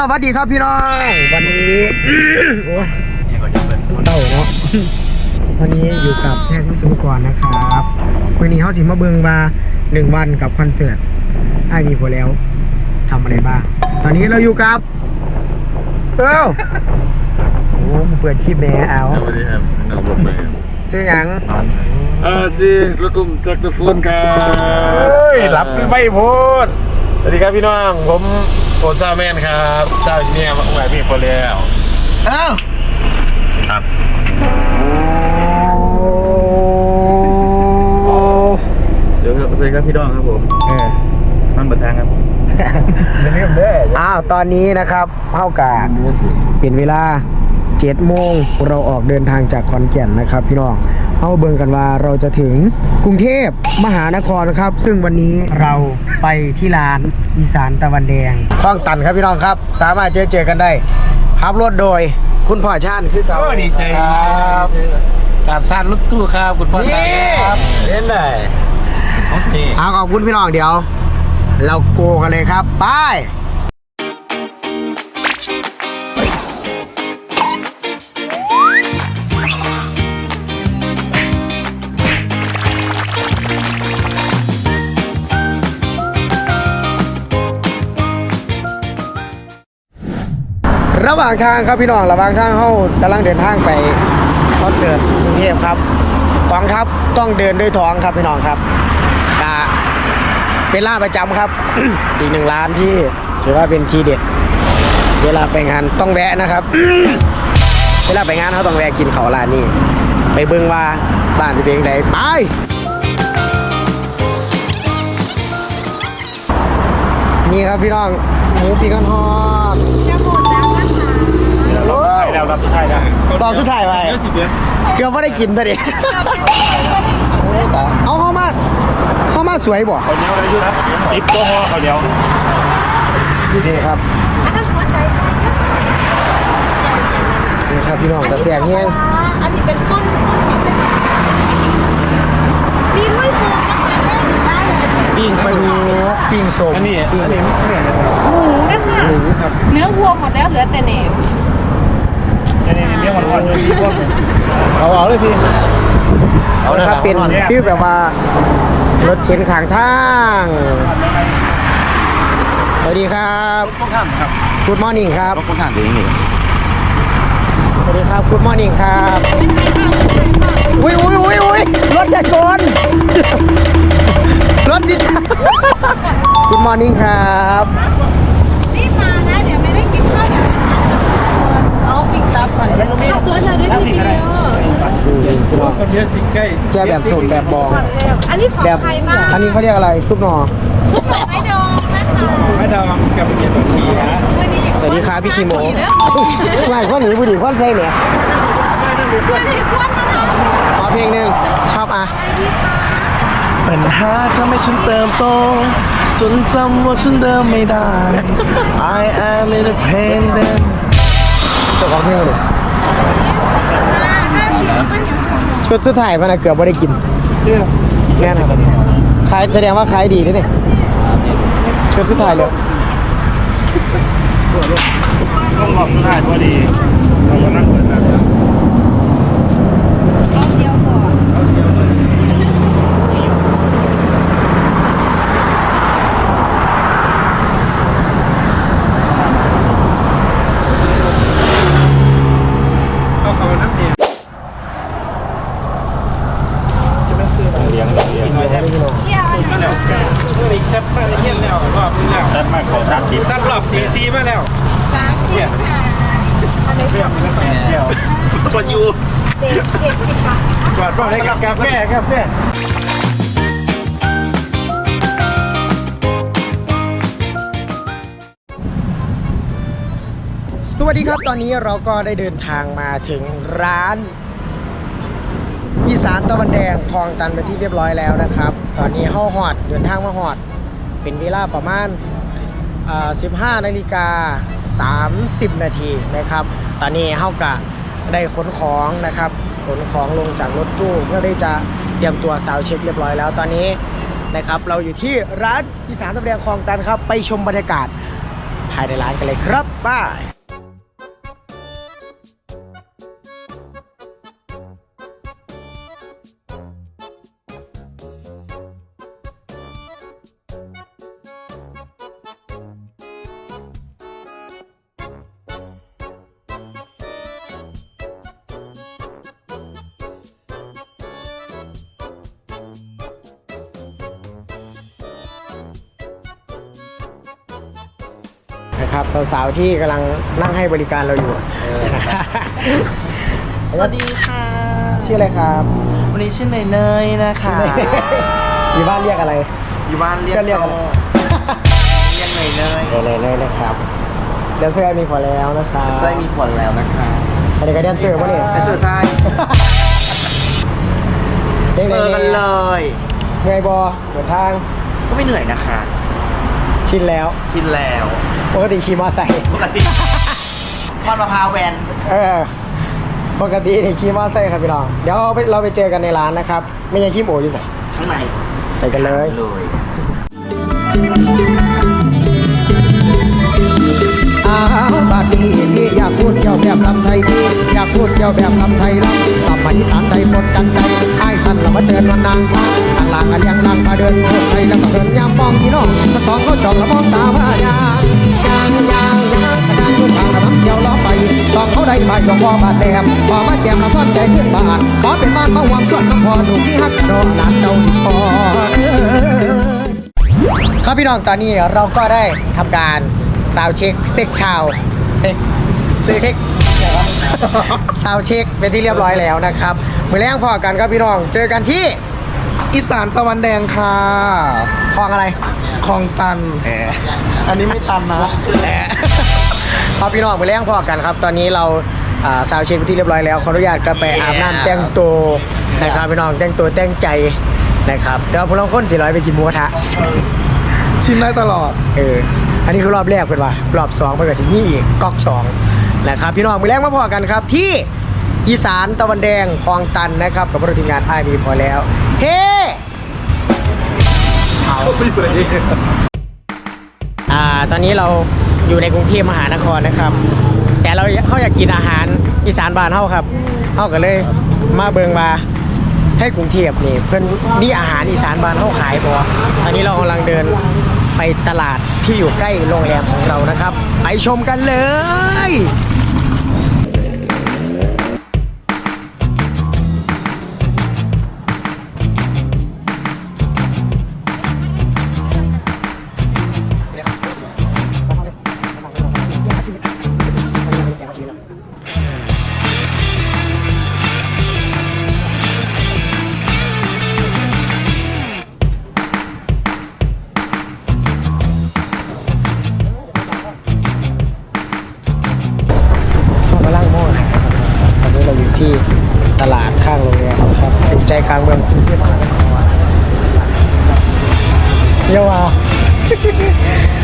สวัสดีครับพี่น้อง วันนี้โอ้ยเต้าเนาะวันนี้อยู่กับแพทย์วิศวกรนะครับวันนี้เขาสิมาเบิงมาหนึ่งวันกับคอนเสิร์ตไอ้ายมีพอแล้วทำอะไรบ้าง ตอนนี้เราอยู่กับเอ้าโอ้มาเปิดคลิปแหน่เอาสวัสดีครับน้องรถใหม่ครับชื่อหยังเออสิรถกลุ่มแจ็คเตอร์โฟนครับเฮ้ยรับไม่พูด สวัสดีครับพี่น้องผมโอซาแมนครับซาเนี่ยมาใหม่พี่พอแล้วเอ้าครับเดี๋ยวครับสวัสดีครับพี่ดองครับผมเออมันบัดทางครับอย่าลืมเด้ออ้าวตอนนี้นะครับเท่ากับเป็นเวลา7โมงเราออกเดินทางจากขอนแก่นนะครับ พี่น้อง เอาเบิ่งกันว่าเราจะถึงกรุงเทพมหานครครับ ซึ่งวันนี้เราไปที่ร้านอีสานตะวันแดงคลองตันครับพี่น้องครับ สามารถเจอเจอกันได้ขับรถโดยคุณพ่อชาญคือเก่าดีใจครับตามซ่านรถตู้ครับคุณพ่อนี่ครับเล่นเลยโอเคเอาขอบคุณพี่น้องเดี๋ยว เราโกกันเลยครับไป ระหว่างทางครับพี่น้อง ระหว่างทางเขากำลังเดินทางไปคอนเสิร์ตกรุงเทพครับกองทัพต้องเดินด้วยท้องครับพี่น้องครับกะเป็นร้านประจำครับ อีกหนึ่งร้านที่ถือว่าเป็นทีเด็ด เวลาไปงานต้องแวะนะครับ เวลาไปงานเขาต้องแวะกินเขาวร้านนี้ ไปเบิ่งว่าร้านจะเป็นยังไงไปนี่ครับพี่น้องหมูปีกันทอด ได้แล้วรับสุดท้ายแล้วตอนสุดท้ายไปเกือบไม่ได้กินซะดิเอาเข้ามาเข้ามาสวยบ่เขาเนี้ยอะไรอยู่ครับติ๊บตัวห่อเขาเดียวนี่ครับนี่ครับพี่น้องแต่แสงแห้งอันนี้เป็นต้นมีถ้วยโฟมนะคะแม่หนูได้เลยปิ้งปลาทูปิ้งสมอันนี้อันนี้หมูนะคะเนื้อวัวหมดแล้วเหลือแต่แหนมอั นนี้เรียกว่าวันฟรีพวกเอาเอาเลยพี่เอาเอาเลยนะครับเป็นเอาเลยฟิลแบบว่ารถเข็นขางทางสวัสดีครับต้องท่านครับ Good morning ครับต้องท่านเองนี่สวัสดีครับ Good morning ครับอุ้ยอุ้ยอุ้ยอุ้ยรถจะชนรถจิ Good morning ครับ รีบมานะ เดี๋ยวไม่ได้กินข้าวเดี๋ยวเอาปิด ตับก่อนเอาเพื่อนเราได้ทีเดียวนี่พี่น้องคนเยอะสิใกล้แก้แบบสดแบบบอง อันนี้ของแบบใครบ้างอันนี้เขาเรียกอะไรซุปหนอซุปหน่อไม้ดองนะคะไม่ดองกับเมียตัวขี้นะวันนี้สวัสดีครับพี่คีโมขี่เด้อไม่ข้อหนีบุหรี่ข้อใส่เนี่ยวันนี้ควันนะคะขอเพลงหนึ่งชอบอะปัญหาทำให้ฉันเติมโตจนจำว่าฉันเดิมไม่ได้ I am in a pain then เจ้าของเพลงเลยห้าสิบมันอยู่ ชุดสุดท้ายมันนะเกือบไม่ได้กินแน่นอนขายแสดงว่าขายดีด้วยเนี่ยชุดสุดท้ายเลยต้องบอกสุดท้ายพอดีเราก็นั่งเปิดแล้ว เดียวก่อน เข้าเขาน้ำเดียวเลี้ยงเลี้ยง ไม่ใช่พี่น้อง เที่ยวอันนี้ แล้วเมื่อนี้ชัดมากเลยเงี้ยแล้วรอบนี้แล้วชัดมากขอสามสิบชัดรอบสี่สี่มาแล้ว สามสิบค่ะ เรียบแล้วแปดเดียว ปัจจุ เด็กเจ็ดสิบบาทกอดป้าให้กับกาแฟกาแฟสวัสดีครับตอนนี้เราก็ได้เดินทางมาถึงร้านอีสานตะวันแดงคลองตันไปที่เรียบร้อยแล้วนะครับ ตอนนี้เข้าหอดเดินทางมาหอด เป็นเวลาประมาณ15นาฬิกา30 นาทีนะครับ ตอนนี้เข้ากะ ได้ขนของนะครับขนของลงจากรถตู้เพื่อได้จะเตรียมตัวสาวเช็คเรียบร้อยแล้วตอนนี้นะครับเราอยู่ที่ร้านอีสานตะวันแดงคลองตันครับ ไปชมบรรยากาศภายในร้านกันเลยครับไป้า นะครับ สาวๆที่กำลังนั่งให้บริการเราอยู่นะครับสวัสดีค่ะชื่ออะไรครับวันนี้ชื่อเนยเนยนะคะอยู่บ้านเรียกอะไร อยู่บ้านเรียกก็เรียกอะไรเรียกเนยเนยเลยเลยนะครับเดี๋ยวเสื้อมีพอแล้วนะครับได้มีผลแล้วนะคะอันนี้ก็แดนเซอร์ป่ะเนี่ยไปเจอได้เด้งเจอกันเลยเหนื่อยบอเดินทางก็ไม่เหนื่อยนะคะ ชินแล้วชินแล้วปกติขี่มอไซค์ปกติพรมะพร้าวแวนเออปกตินี่ขี่มอไซค์ครับพี่น้องเดี๋ยวเราไปเราไปเจอกันในร้านนะครับ ไม่ยังขี้โมอยู่ใส่ข้างในไปกันเลย เลยอ้าวบาดนี้พี่อยากพูดเกี่ยวแบบลำไทยพี่อยากพูดเกี่ยวแบบลำไทยลำสมัยสารใดหมดกันใจไอ้ายสัน เรามาเชิญวันนางฟ้าทางหลังกันยังลังมาเดินพูดไทยแล้วก็เดินยามมองพี่น้องมาสองเขาจ้องแล้วมองตาว่ายางยางยางยางกระดานทุกทางระน้ำเกี่ยวล้อไปสองเขาได้ไปดอกวอบาดแดมพอมาแจมละซ่อนใจขึ้นบ้านขอเป็นบ้านมาหวังส่วนน้ำพอถูกที่ฮักกระโดดหลานเจ้าดิพอเอ้ยครับพี่น้องตอนนี้เราก็ได้ทำการซาวเช็คเซ็กชาวเซ็กเช็ค ซาวเช็คเป็นที่เรียบร้อยแล้วนะครับมือแรงพอกันครับพี่น้อง เจอกันที่อีสานตะวันแดงค่ะคลองอะไรคลองตันอันนี้ไม่ตันนะครับพี่น้องมือแรงพอกันครับ ตอนนี้เราอ่าซาวเช็คเป็นที่เรียบร้อยแล้วขออนุญาตก็ไปอาบน้ำแต่งตัวนะครับพี่น้องแต่งตัวแต่งใจนะครับเดี๋ยวพวกเราคนสี่ร้อยไปกินหมูกระทะชิมได้ตลอดเอออันนี้คือรอบแรกเพื่อนว่ารอบสองเพื่อนกับสินี่อีกก๊อกสอง นะครับพี่น้องมือแรกมาพอกันครับ ที่อีสานตะวันแดงคลองตันนะครับ กับพวกเราทีมงานไอมีพอแล้ว เฮ้อ่าตอนนี้เราอยู่ในกรุงเทพมหานครนะครับ แต่เราเขาอยากกินอาหารอีสานบ้านเขาครับเขาก็เลยมาเบิงมาให้กรุงเทพนี่เพื่อนมีอาหารอีสานบ้านเขาขายบ่ตอนนี้เรากำลังเดิน ไปตลาดที่อยู่ใกล้โรงแรมของเรานะครับ ไปชมกันเลย เท